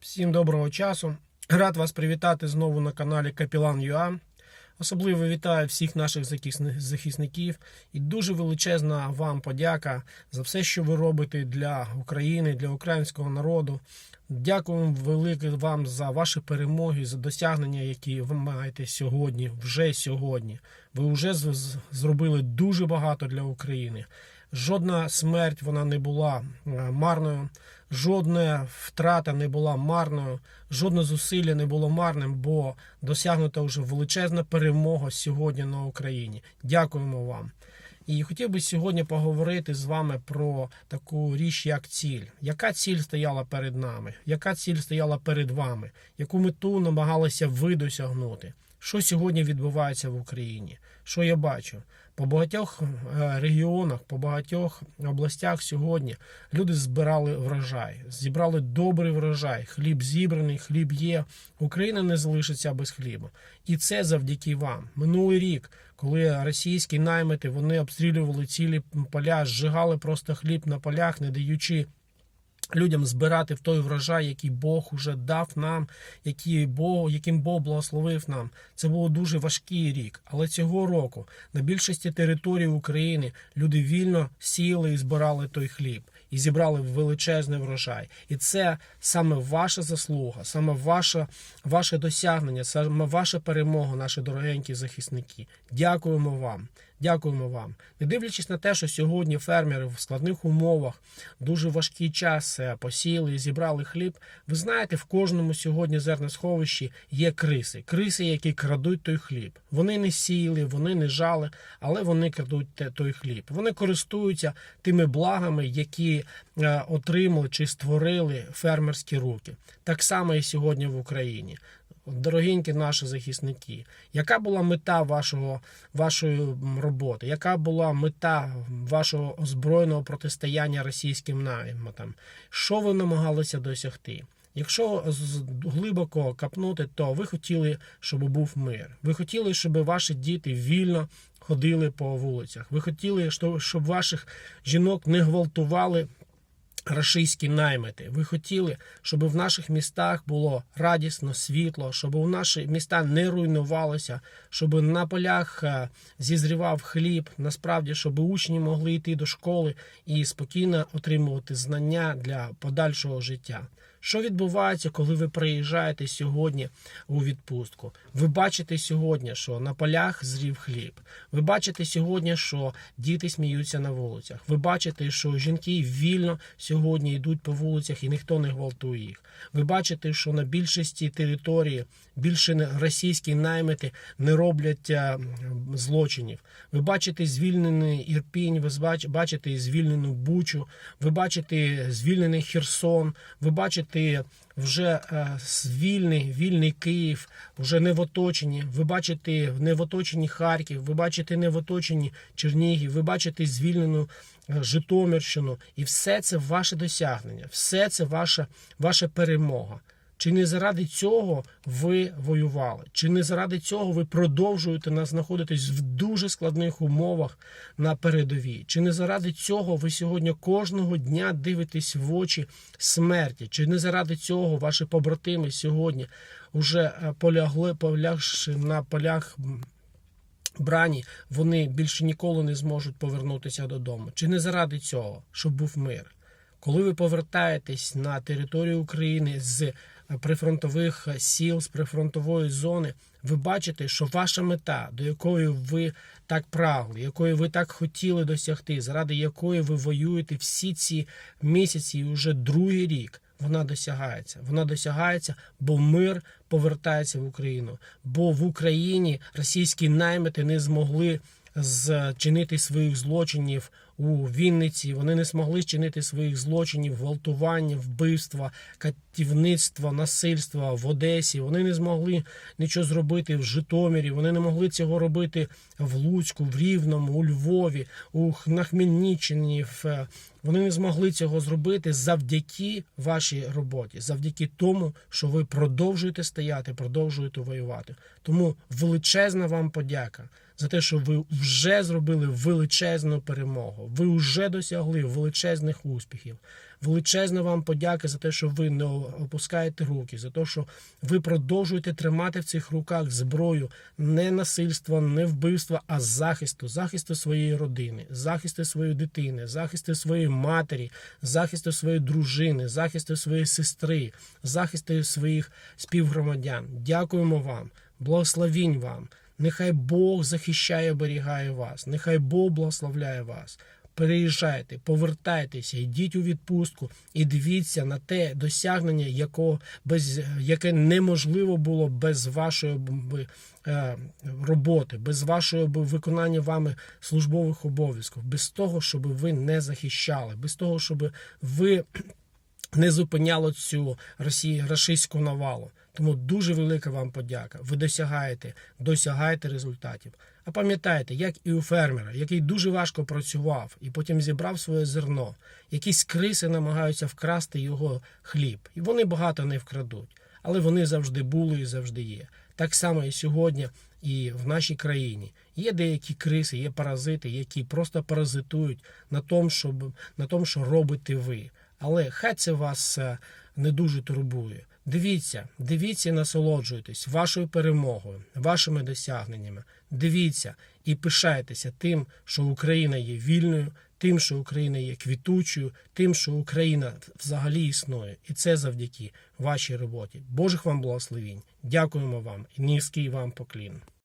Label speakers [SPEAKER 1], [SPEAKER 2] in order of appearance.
[SPEAKER 1] Всім доброго часу. Рад вас привітати знову на каналі Капілан ЮА. Особливо вітаю всіх наших захисників і дуже величезна вам подяка за все, що ви робите для України, для українського народу. Дякую велике вам за ваші перемоги, за досягнення, які ви маєте сьогодні, вже сьогодні. Ви вже зробили дуже багато для України. Жодна смерть вона не була е, марною, жодна втрата не була марною, жодне зусилля не було марним, бо досягнута вже величезна перемога сьогодні на Україні. Дякуємо вам. І хотів би сьогодні поговорити з вами про таку річ, як ціль. Яка ціль стояла перед нами? Яка ціль стояла перед вами? Яку мету намагалися ви досягнути? Що сьогодні відбувається в Україні? Що я бачу? По багатьох е, регіонах, по багатьох областях сьогодні люди збирали врожай, зібрали добрий врожай. Хліб зібраний, хліб є. Україна не залишиться без хліба. І це завдяки вам. Минулий рік, коли російські наймити вони обстрілювали цілі поля, зжигали просто хліб на полях, не даючи людям збирати в той врожай, який Бог уже дав нам, який Бог, яким Бог благословив нам. Це був дуже важкий рік. Але цього року на більшості територій України люди вільно сіяли і збирали той хліб. І зібрали величезний врожай. І це саме ваша заслуга, саме ваше, ваше досягнення, саме ваша перемога, наші дорогенькі захисники. Дякуємо вам. Дякуємо вам. Не дивлячись на те, що сьогодні фермери в складних умовах дуже важкий час е, посіяли і зібрали хліб. Ви знаєте, в кожному сьогодні зерносховищі є криси. Криси, які крадуть той хліб. Вони не сіяли, вони не жали, але вони крадуть той хліб. Вони користуються тими благами, які е, отримали чи створили фермерські руки. Так само і сьогодні в Україні. Дорогенькі наші захисники, яка була мета вашого, вашої роботи? Яка була мета вашого озброєного протистояння російським найматам? Що ви намагалися досягти? Якщо глибоко капнути, то ви хотіли, щоб був мир. Ви хотіли, щоб ваші діти вільно ходили по вулицях. Ви хотіли, що- щоб ваших жінок не гвалтували рашистські наймити. Ви хотіли, щоб в наших містах було радісно, світло, щоб у наші міста не руйнувалося, щоб на полях е, зізрівав хліб, насправді, щоб учні могли йти до школи і спокійно отримувати знання для подальшого життя. Що відбувається, коли ви приїжджаєте сьогодні у відпустку? Ви бачите сьогодні, що на полях зрів хліб. Ви бачите сьогодні, що діти сміються на вулицях. Ви бачите, що жінки вільно сьогодні йдуть по вулицях і ніхто не гвалтує їх. Ви бачите, що на більшості території більше російські наймити не роблять е, злочинів. Ви бачите звільнений Ірпінь, ви бачите звільнену Бучу, ви бачите звільнений Херсон, ви бачите вже е, вільний, вільний Київ, вже не в оточенні. Ви бачите не в оточенні Харків, ви бачите не в оточенні Чернігів, ви бачите звільнену е, Житомирщину. І все це ваше досягнення, все це ваша, ваша перемога. Чи не заради цього ви воювали? Чи не заради цього ви продовжуєте нас знаходитись в дуже складних умовах на передовій? Чи не заради цього ви сьогодні кожного дня дивитесь в очі смерті? Чи не заради цього ваші побратими сьогодні вже е, полягли, полягши на полях брані, вони більше ніколи не зможуть повернутися додому? Чи не заради цього, щоб був мир? Коли ви повертаєтесь на територію України з е, прифронтових сіл, з прифронтової зони, ви бачите, що ваша мета, до якої ви так прагли, якої ви так хотіли досягти, заради якої ви воюєте всі ці місяці, і вже другий рік, вона досягається. Вона досягається, бо мир повертається в Україну. Бо в Україні російські наймити не змогли зчинити своїх злочинів у Вінниці. Вони не змогли чинити своїх злочинів, гвалтування, вбивства, катівництва, насильства в Одесі. Вони не змогли нічого зробити в Житомирі. Вони не могли цього робити в Луцьку, в Рівному, у Львові, у Хмельниччині. в, е, Вони не змогли цього зробити завдяки вашій роботі, завдяки тому, що ви продовжуєте стояти, продовжуєте воювати. Тому величезна вам подяка за те, що ви вже зробили величезну перемогу. Ви вже досягли величезних успіхів. Величезна вам подяка за те, що ви не опускаєте руки, за те, що ви продовжуєте тримати в цих руках зброю не насильства, не вбивства, а захисту, захисту своєї родини, захисту своєї дитини, захисту своєї матері, захисту своєї дружини, захисту своєї сестри, захисту своїх співгромадян. Дякуємо вам, благословінь вам. Нехай Бог захищає, оберігає вас. Нехай Бог благословляє вас. Переїжджайте, повертайтеся, йдіть у відпустку і дивіться на те досягнення, якого без яке неможливо було без вашої б, е, роботи, без вашого б, виконання вами службових обов'язків, без того, щоб ви не захищали, без того, щоб ви не зупиняло цю Росію рашистську навалу. Тому дуже велика вам подяка. Ви досягаєте, досягаєте результатів. А пам'ятаєте, як і у фермера, який дуже важко працював і потім зібрав своє зерно. Якісь криси намагаються вкрасти його хліб, і вони багато не вкрадуть, але вони завжди були і завжди є. Так само і сьогодні, і в нашій країні є деякі криси, є паразити, які просто паразитують на тому, щоб на тому, що робите ви. Але хай це вас е, не дуже турбує. Дивіться, дивіться і насолоджуйтесь вашою перемогою, вашими досягненнями. Дивіться і пишайтеся тим, що Україна є вільною, тим, що Україна є квітучою, тим, що Україна взагалі існує. І це завдяки вашій роботі. Божих вам благословінь. Дякуємо вам і низький вам поклін.